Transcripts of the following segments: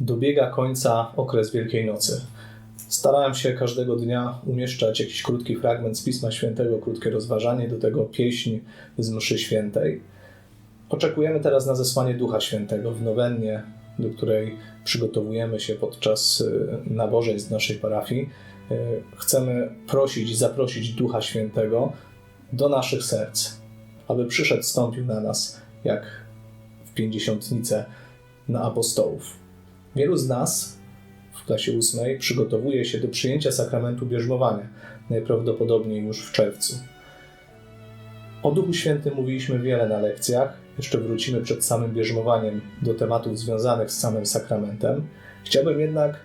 Dobiega końca okres Wielkiej Nocy. Starałem się każdego dnia umieszczać jakiś krótki fragment z Pisma Świętego, krótkie rozważanie, do tego pieśń z mszy świętej. Oczekujemy teraz na zesłanie Ducha Świętego w nowennie, do której przygotowujemy się podczas y, nabożeństw naszej parafii. Y, Chcemy prosić zaprosić Ducha Świętego do naszych serc, aby przyszedł, stąpił na nas, jak w pięćdziesiątnicę na apostołów. Wielu z nas w klasie ósmej przygotowuje się do przyjęcia sakramentu bierzmowania, najprawdopodobniej już w czerwcu. O Duchu Świętym mówiliśmy wiele na lekcjach. Jeszcze wrócimy przed samym bierzmowaniem do tematów związanych z samym sakramentem. Chciałbym jednak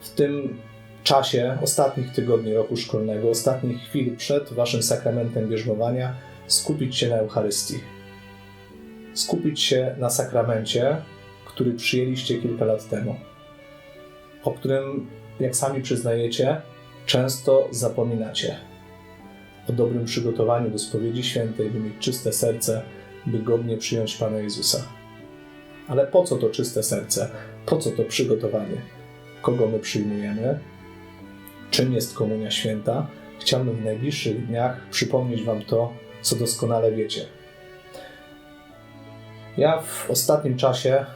w tym czasie ostatnich tygodni roku szkolnego, ostatnich chwil przed Waszym sakramentem bierzmowania, skupić się na Eucharystii. Skupić się na sakramencie, który przyjęliście kilka lat temu, o którym, jak sami przyznajecie, często zapominacie. O dobrym przygotowaniu do spowiedzi świętej, by mieć czyste serce, by godnie przyjąć Pana Jezusa. Ale po co to czyste serce? Po co to przygotowanie? Kogo my przyjmujemy? Czym jest Komunia Święta? Chciałbym w najbliższych dniach przypomnieć Wam to, co doskonale wiecie. Ja w ostatnim czasie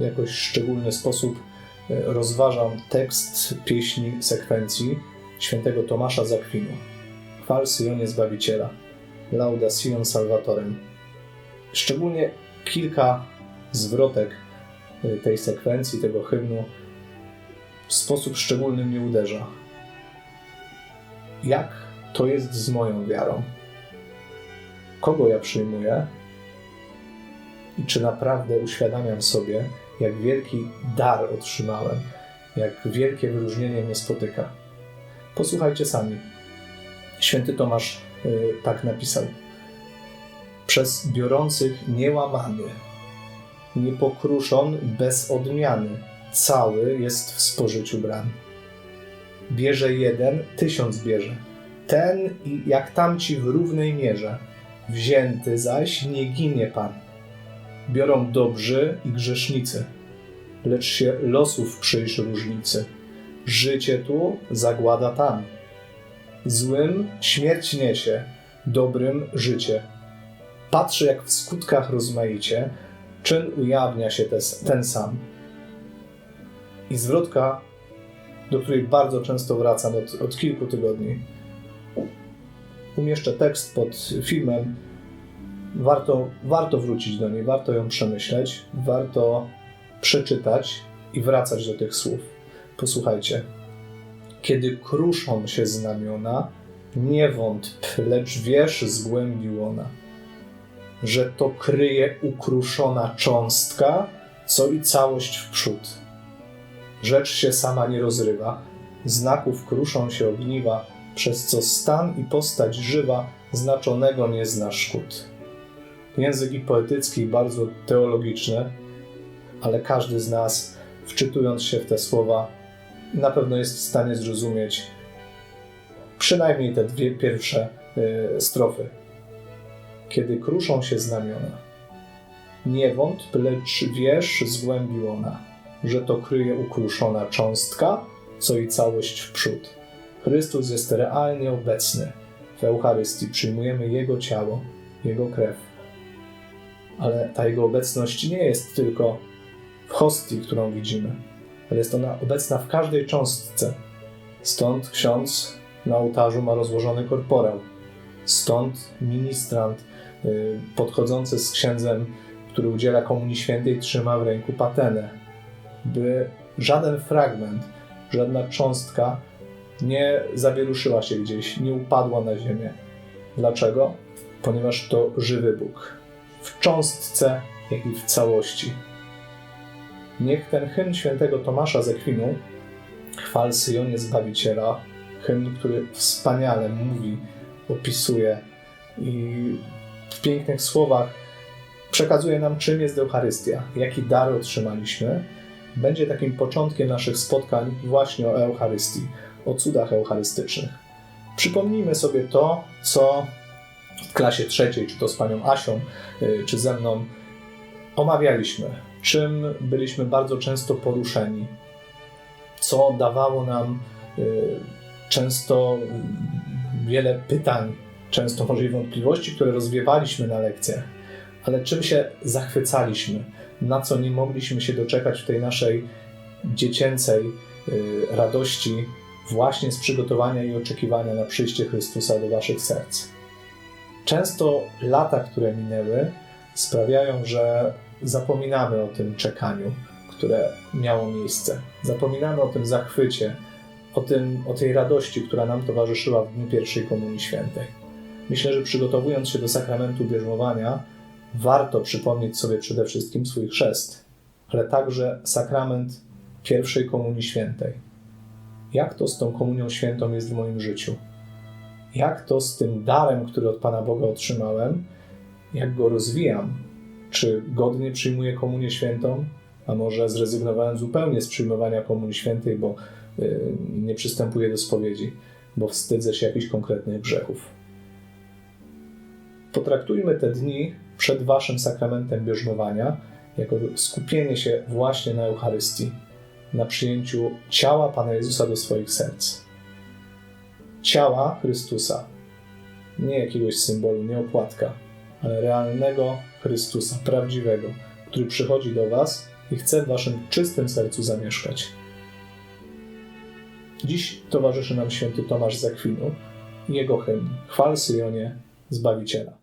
jakoś szczególny sposób e, rozważam tekst pieśni sekwencji świętego Tomasza z Akwinu. Chwal Syjonie Zbawiciela, Lauda Sion Salvatorem. Szczególnie kilka zwrotek e, tej sekwencji, tego hymnu w sposób szczególny mnie uderza. Jak to jest z moją wiarą? Kogo ja przyjmuję? I czy naprawdę uświadamiam sobie, jak wielki dar otrzymałem, jak wielkie wyróżnienie mnie spotyka. Posłuchajcie sami. Święty Tomasz y, tak napisał. Przez biorących niełamany, niepokruszon bez odmiany, cały jest w spożyciu bran. Bierze jeden, tysiąc bierze. Ten i jak tamci w równej mierze. Wzięty zaś nie ginie Pan biorą dobrzy i grzesznicy, lecz się losów przyjrzy różnicy. Życie tu, zagłada tam. Złym śmierć niesie, dobrym życie. Patrzy, jak w skutkach rozmaicie, czyn ujawnia się te, ten sam. I zwrotka, do której bardzo często wracam od, od kilku tygodni. Umieszczę tekst pod filmem, warto, warto wrócić do niej, warto ją przemyśleć, warto przeczytać i wracać do tych słów. Posłuchajcie. Kiedy kruszą się znamiona, nie wątp, lecz wiesz z głębi łona, że to kryje ukruszona cząstka, co i całość w przód. Rzecz się sama nie rozrywa, znaków kruszą się ogniwa, przez co stan i postać żywa znaczonego nie zna szkód język i poetycki, i bardzo teologiczny, ale każdy z nas, wczytując się w te słowa, na pewno jest w stanie zrozumieć przynajmniej te dwie pierwsze y, strofy. Kiedy kruszą się znamiona, nie wątp, lecz wiesz z głębi łona, że to kryje ukruszona cząstka, co i całość w przód. Chrystus jest realnie obecny. W Eucharystii przyjmujemy Jego ciało, Jego krew ale ta jego obecność nie jest tylko w hostii, którą widzimy, ale jest ona obecna w każdej cząstce. Stąd ksiądz na ołtarzu ma rozłożony korporał. Stąd ministrant y, podchodzący z księdzem, który udziela Komunii Świętej, trzyma w ręku patenę, by żaden fragment, żadna cząstka nie zawieruszyła się gdzieś, nie upadła na ziemię. Dlaczego? Ponieważ to żywy Bóg w cząstce, jak i w całości. Niech ten hymn świętego Tomasza z Ekwinu, chwal Syjonie Zbawiciela, hymn, który wspaniale mówi, opisuje i w pięknych słowach przekazuje nam, czym jest Eucharystia, jaki dar otrzymaliśmy, będzie takim początkiem naszych spotkań właśnie o Eucharystii, o cudach eucharystycznych. Przypomnijmy sobie to, co w klasie trzeciej, czy to z panią Asią, y, czy ze mną, omawialiśmy czym byliśmy bardzo często poruszeni, co dawało nam y, często y, wiele pytań, często może i wątpliwości, które rozwiewaliśmy na lekcjach, ale czym się zachwycaliśmy, na co nie mogliśmy się doczekać w tej naszej dziecięcej radości, właśnie z przygotowania i oczekiwania na przyjście Chrystusa do Waszych serc. Często lata, które minęły, sprawiają, że zapominamy o tym czekaniu, które miało miejsce. Zapominamy o tym zachwycie, o, tym, o tej radości, która nam towarzyszyła w dniu pierwszej Komunii Świętej. Myślę, że przygotowując się do sakramentu bierzmowania, warto przypomnieć sobie przede wszystkim swój chrzest, ale także sakrament pierwszej Komunii Świętej. Jak to z tą Komunią Świętą jest w moim życiu? Jak to z tym darem, który od Pana Boga otrzymałem, jak go rozwijam? Czy godnie przyjmuję Komunię Świętą? A może zrezygnowałem zupełnie z przyjmowania Komunii Świętej, bo y, nie przystępuję do spowiedzi, bo wstydzę się jakichś konkretnych grzechów. Potraktujmy te dni przed Waszym sakramentem bierzmowania jako skupienie się właśnie na Eucharystii, na przyjęciu ciała Pana Jezusa do swoich serc. Ciała Chrystusa, nie jakiegoś symbolu, nie opłatka, ale realnego Chrystusa, prawdziwego, który przychodzi do Was i chce w Waszym czystym sercu zamieszkać. Dziś towarzyszy nam święty Tomasz z Akwinu i jego hymn Chwal Syjonie Zbawiciela.